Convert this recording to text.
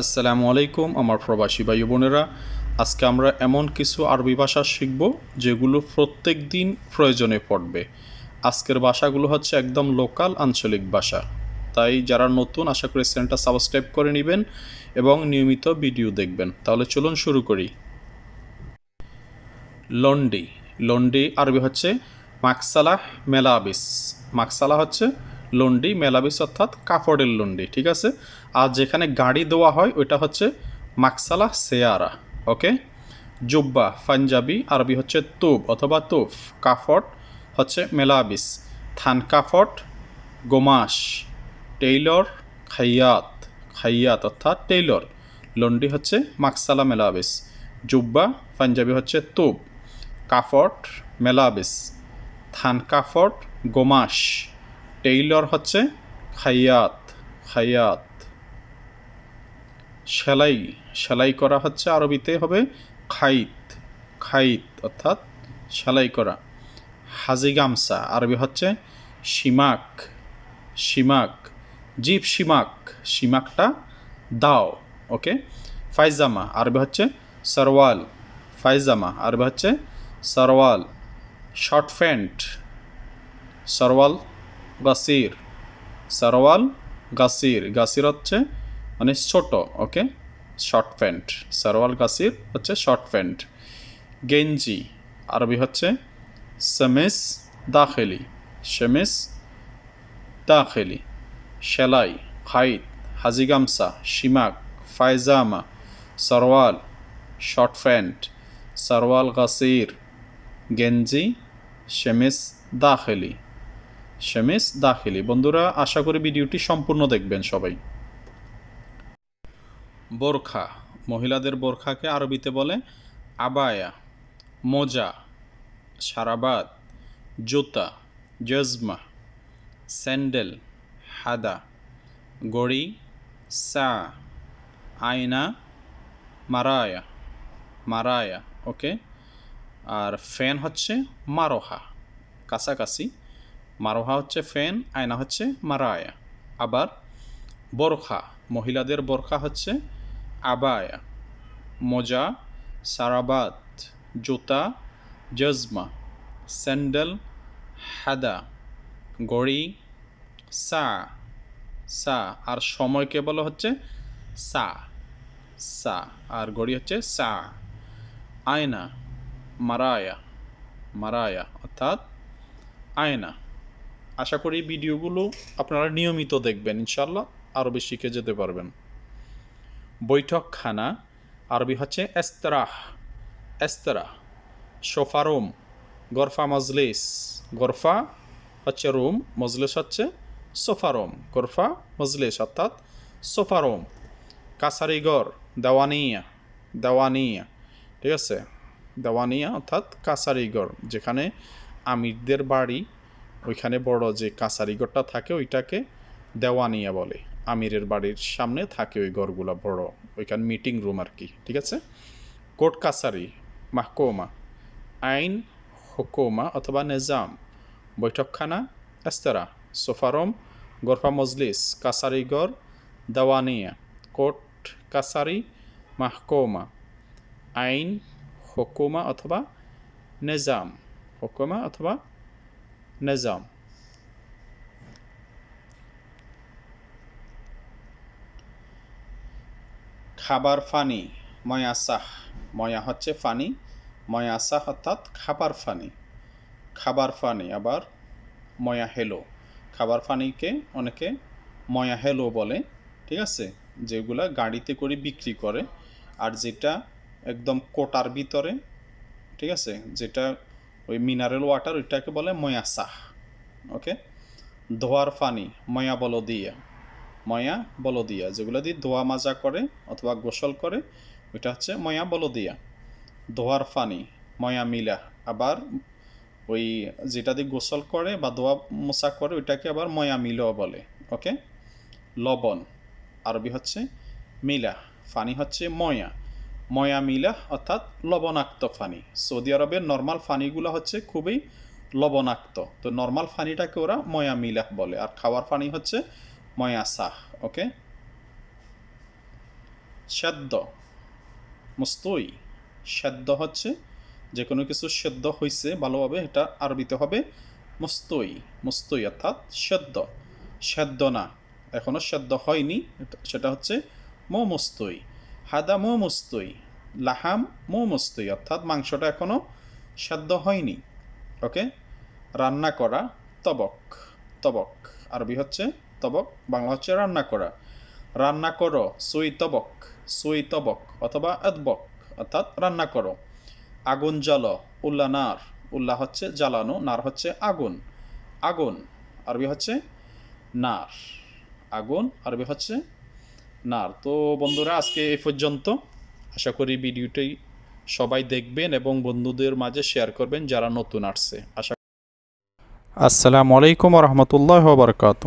আসসালামু আলাইকুম, আমার প্রবাসী ভাই বোনেরা। আজকে আমরা এমন কিছু আরবি ভাষা শিখব, যেগুলো প্রত্যেক দিন প্রয়োজনে পড়বে। আজকের ভাষাগুলো হচ্ছে একদম লোকাল আঞ্চলিক ভাষা। তাই যারা নতুন, আশা করি চ্যানেলটা সাবস্ক্রাইব করে নেবেন এবং নিয়মিত ভিডিও দেখবেন। তাহলে চলুন শুরু করি। লন্ডি। লন্ডি আরবি হচ্ছে মাকসালাহ মেলাবিস। মাকসালা হচ্ছে লন্ডি, মেলাবিস অর্থাৎ কাপড়ের লন্ডি, ঠিক আছে? আর যেখানে গাড়ি দেওয়া হয়, ওইটা হচ্ছে মাকসালা সেয়ারা, ওকে? জুব্বা, পাঞ্জাবি, আরবি হচ্ছে তুব অথবা তুফ কাফট হচ্ছে মেলাবিস, থান কাফট গোমাস, টেইলর, খাইয়াত খাইয়াত অর্থাৎ টেইলর, লন্ডি হচ্ছে মাকসালা মেলাবিস, জুব্বা, পাঞ্জাবি হচ্ছে তুব কাফট মেলাবিস, থান কাফট গোমাস। টেইলর হচ্ছে খাইয়াত খাইয়াত। সেলাই সেলাই করা হচ্ছে আরবিতে হবে খাইত খাইত অর্থাৎ সেলাই করা। হাজি গামসা আরবি হচ্ছে শিমাক শিমাক জিপ সিমাক শিমাকটা দাও, ওকে? ফাইজামা, আরবি হচ্ছে সরওয়াল, ফাইজামা, আরবি হচ্ছে সরওয়াল। Short pant, সরওয়াল গাসির। সরওয়াল, গাসির। গাসির হচ্ছে মানে ছোট, ওকে? Short pant. সরওয়াল, গাসির হচ্ছে শর্ট প্যান্ট। গেঞ্জি, আরবি হচ্ছে সেমিস দাখেলি। সেমিস দাখেলি। সেলাই খাইত হাজি গামসা শিমাক ফায়জামা সরওয়াল, শর্ট প্যান্ট। সরওয়াল, গাসির। গেঞ্জি শেমিস দাখেলি। শেমিস দাখিলি। বন্ধুরা, আশা করি ভিডিওটি সম্পূর্ণ দেখবেন সবাই। বোরখা। মহিলাদের বোরখাকে আরবিতে বলে আবায়া, মোজা সারাবাদ জুতা, জজমা, স্যান্ডেল, হাদা, গড়ি, সা, আয়না, মারায়া মারায়া, ওকে? আর ফ্যান হচ্ছে মারোহা, কাছাকাছি। মারোহা হচ্ছে ফ্যান আয়না হচ্ছে মারায়া। আবার বোরখা, মহিলাদের বোরখা হচ্ছে আবায়া। মোজা, সারাবাত, জুতা, জজমা, স্যান্ডেল, হাদা গড়ি সা সা, আর সময়কে বলা হচ্ছে? সা সা, আর গড়ি হচ্ছে সা। আয়না, মারায়া মারায়া, অর্থাৎ আয়না। আশা করি ভিডিওগুলো আপনারা নিয়মিত দেখবেন ইনশাল্লাহ আরও বেশি শিখে যেতে পারবেন। বৈঠকখানা, আরবি হচ্ছে এস্তরাহ। এস্তরাহ সোফা রুম, গরফা মজলিস। গরফা হচ্ছে রুম, মজলিস হচ্ছে সোফা রুম। গরফা, মজলিস অর্থাৎ সোফা রুম। কাসারিগর দেওয়ানিয়া দেওয়ানিয়া, ঠিক আছে? দেওয়ানিয়া অর্থাৎ কাসারিগর যেখানে আমিরদের বাড়ি ওইখানে বড় যে কাছারিঘরটা থাকে, ওইটাকে দেওয়ানিয়া বলে। আমিরের বাড়ির সামনে থাকে ওই ঘরগুলো বড়, ওইখানে মিটিং রুম আর কি ঠিক আছে? কোর্ট কাছারি, মাহকোমা, আইন, হুকোমা অথবা নিজাম, বৈঠকখানা, এস্তারা, সোফারম, গরফা মজলিস কাছারিগর দেওয়ানিয়া, কোর্ট কাছারি, মাহকোমা, আইন, হুকুমা অথবা নিজাম, হুকুমা অথবা নিজাম খাবার ফানি, ময়াসাহ। ময়া হচ্ছে ফানি, ময়াসাহ অর্থাৎ খাবার ফানি। খাবার ফানি আবার ময়া হেলো। খাবার ফানিকে অনেকে ময়া হেলো বলে, ঠিক আছে? যেগুলা গাড়িতে করে বিক্রি করে, আর যেটা একদম কোটার ভিতরে, ঠিক আছে? যেটা ওই মিনারেল ওয়াটার, ওইটাকে বলে ময়াসাহ ওকে? ধোয়ার পানি, ময়া বলদিয়া ময়া বলদিয়া, যেগুলো দিয়ে ধোয়া মাজা করে অথবা গোসল করে, ওইটা হচ্ছে ময়া বলদিয়া। ধোয়ার পানি, ময়া মিলা, আবার ওই যেটা দিয়ে গোসল করে বা ধোয়া মোছা করে, ওইটাকে আবার ময়া মিলও বলে, ওকে? লবণ, আরবি হচ্ছে মিলা ফানি হচ্ছে ময়া। ময়া মিলা অর্থাৎ লবণাক্ত ফানি। সৌদি আরবের নর্মাল ফানিগুলো হচ্ছে খুবই লবণাক্ত। তো নর্মাল ফানিটাকে ওরা ময়া মিলাহ বলে। আর খাওয়ার ফানি হচ্ছে ময়া সাহ ওকে? সেদ্ধ, মুস্তই। সেদ্ধ হচ্ছে যে কোনো কিছু সেদ্ধ হয়েছে ভালোভাবে, এটা আরবিতে হবে মুস্তই। মুস্তই অর্থাৎ সেদ্ধ। সেদ্ধ না এখনও সেদ্ধ হয়নি সেটা হচ্ছে মো মুস্তই হাদা মো মুস্তই, লাহাম মো মুস্তই, অর্থাৎ মাংসটা এখনও সেদ্ধ হয়নি, ওকে? রান্না করা তবক তবক, আরবি হচ্ছে তবক, বাংলা হচ্ছে রান্না করা। রান্না করো, সুই তবক সুই তবক, অথবা আদবক, অর্থাৎ রান্না করো। আগুন জ্বালো, উল্লা নার, উল্লা হচ্ছে জ্বালানো, নার হচ্ছে আগুন। আগুন, আরবি হচ্ছে নার। আগুন, আরবি হচ্ছে নার তো বন্ধুরা, আজকে এই পর্যন্ত। আশা করি ভিডিওটি সবাই দেখবেন এবং বন্ধুদের মাঝে শেয়ার করবেন যারা নতুন আসছে। আশা আসসালামু আলাইকুম রহমতুল্লাহ বারকাত